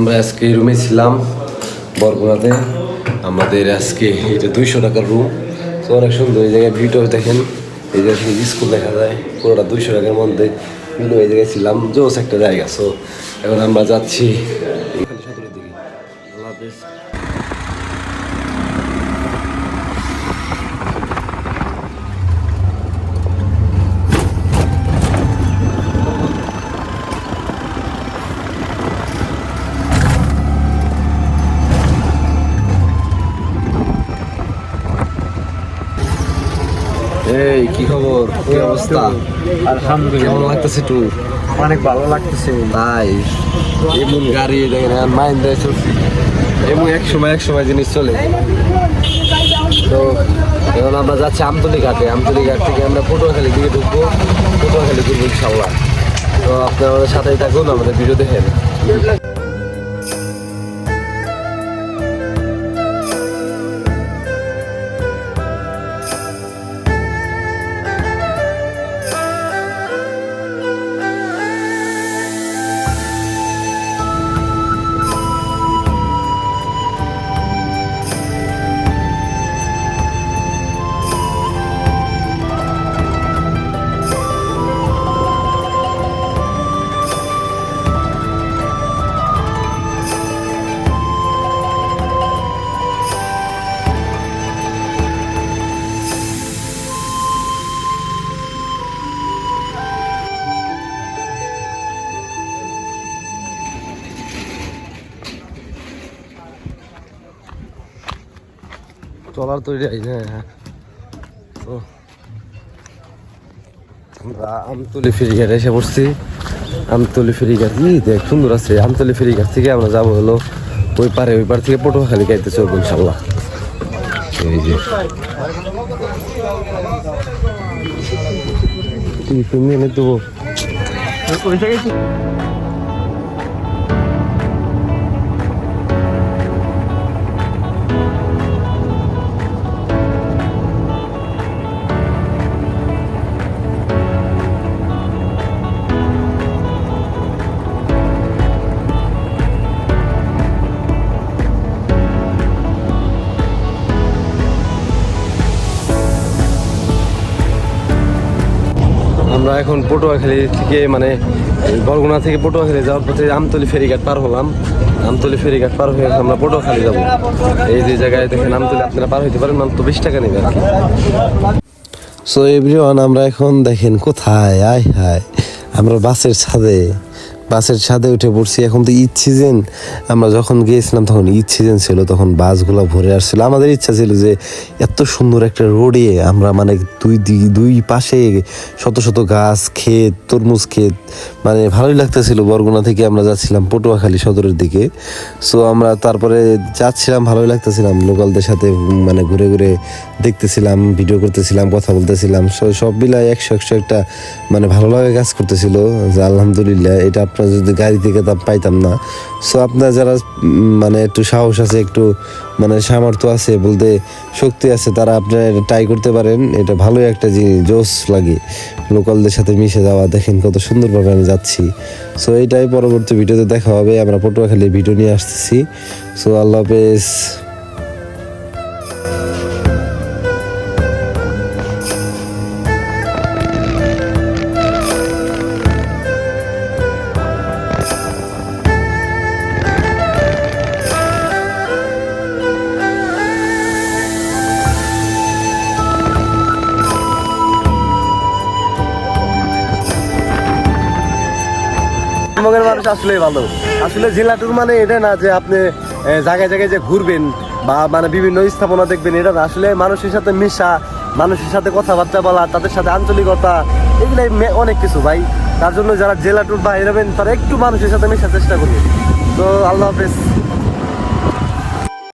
আমরা আজকে রুমে ছিলাম বরগুনাতে। আমাদের আজকে এটা দুইশো টাকার রুম তো অনেক সুন্দর, এই জায়গায় ভিডিও দেখেন। এই জায়গায় স্কুল দেখা যায়, পুরোটা দুইশো টাকার মধ্যে। কিন্তু এই জায়গায় ছিলাম, জোস একটা জায়গা। সো এখন আমরা যাচ্ছি আল্লাহ হাফেজ। এই কি খবর? কি অবস্থা? আলহামদুলিল্লাহ কেমন লাগতেছে ট্যুর অনেক ভালো লাগতেছে। তাই এমন গাড়ি দেখেন মাইন্ড দেয় চলছি। এমন এক সময় এক সময় জিনিস চলে। তো এখন আমরা যাচ্ছি আমতলি ঘাটে আমতলি ঘাট থেকে আমরা পটুয়াখালী দিকে ঢুকবো। পটুয়াখালী ঘুরবো ইনশাল্লাহ তো আপনারা আমাদের সাথেই থাকুন আমাদের ভিডিও দেখেন। চলার তৈরি আছে হ্যাঁ তো আমরা আমতলি ফেরিঘাট এসে পড়ছি। আমতলি ফেরিঘাট, ই দেখ, সুন্দর আছে। আমতলি ফেরিঘাট থেকে আমরা যাব হলো ওই পারে, ওই পার থেকে পটুয়াখালী গাইতে চলবো ইনশাল্লাহ। এই যে। তুমি এনে দেবো। আমরা এখন পটুয়াখালী থেকে মানে বরগুনা থেকে পটুয়াখালী যাওয়ার পথে আমতলি ফেরিঘাট পার হলাম। আমতলি ফেরিঘাট পার হয়ে আমরা পটুয়াখালী যাব। এই যে জায়গায় দেখেন আমতলি আপনারা পার হইতে পারেন তো বিশ টাকা নেবে আর কি। সো এভরিওয়ান আমরা এখন দেখেন কোথায়? আয় হায়, আমরা বাসের ছাদে। বাসের ছাদে উঠে পড়ছি, এখন তো ঈদ সিজন আমরা যখন গিয়েছিলাম তখন ঈদ সিজন ছিল, তখন বাসগুলো ভরে আসছিল। আমাদের ইচ্ছা ছিল যে এত সুন্দর একটা রোডে আমরা মানে দুই দুই পাশে শত শত গাছ, ক্ষেত, তরমুজ ক্ষেত মানে ভালোই লাগতেছিল। বরগুনা থেকে আমরা যাচ্ছিলাম পটুয়াখালী সদরের দিকে। সো আমরা তারপরে যাচ্ছিলাম, ভালোই লাগতেছিলাম। লোকালদের সাথে মানে ঘুরে ঘুরে দেখতেছিলাম ভিডিও করতেছিলাম, কথা বলতেছিলাম। সব মিলাই একশো একশো একটা মানে ভালো লাগে কাজ করতেছিল। যে আলহামদুলিল্লাহ, এটা আপনার যদি গাড়ি থেকে তা পাইতাম না। সো আপনার যারা মানে একটু সাহস আছে, একটু মানে সামর্থ্য আছে, বলতে শক্তি আছে, তারা আপনার ট্রাই করতে পারেন। এটা ভালোই একটা জিনিস জোস লাগে। লোকালদের সাথে মিশে যাওয়া, দেখেন কত সুন্দরভাবে আমি যাচ্ছি। সো এইটাই পরবর্তী ভিডিওতে দেখা হবে। আমরা পটুয়াখালী ভিডিও নিয়ে আসতেছি। সো আল্লাহ হাফেজ। মানুষ আসলে ভালো। আসলে জেলা ট্যুর মানে এটা না যে আপনি জায়গায় জায়গায় যে ঘুরবেন বা মানে বিভিন্ন স্থাপনা দেখবেন, এটা না। আসলে মানুষের সাথে মেশা, মানুষের সাথে কথাবার্তা বলা, তাদের সাথে আঞ্চলিকতা, এগুলাই অনেক কিছু ভাই। তার জন্য যারা জেলা ট্যুর বা তারা একটু মানুষের সাথে মেশার চেষ্টা করবে তো আল্লাহ হাফেজ।